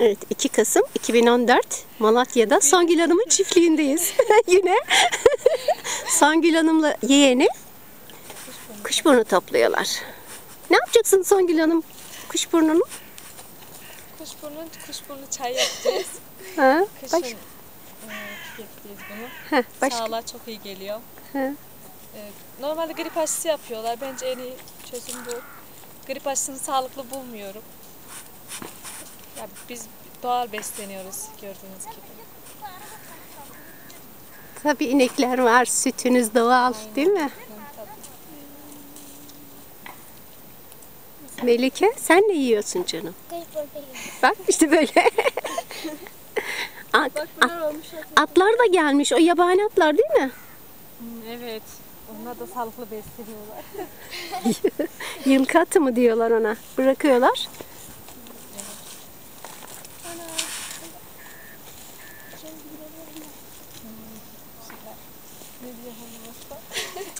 Evet 2 Kasım 2014 Malatya'da Songül Hanım'ın çiftliğindeyiz. Yine Songül Hanım'la yeğeni kuşburnu topluyorlar. Ne yapacaksın Songül Hanım kuşburnunu? Kuşburnu, kuşburnu çay yapacağız. Ha? Kışın Baş, e, tüketeceğiz bunu. Başka. Sağlığa çok iyi geliyor. Hı. E, normalde grip aşısı yapıyorlar. Bence en iyi çözüm bu. Grip aşısını sağlıklı bulmuyorum. Ya biz doğal besleniyoruz gördüğünüz gibi. Tabii inekler var, sütünüz doğal değil mi? Tabii. Melike sen ne yiyorsun canım? Bak işte böyle. At, at- atlar da gelmiş. O yabani atlar değil mi? Evet. Onlar da sağlıklı besleniyorlar. Yılkı atı mı diyorlar ona. Bırakıyorlar. うん、しない。指で掘りました。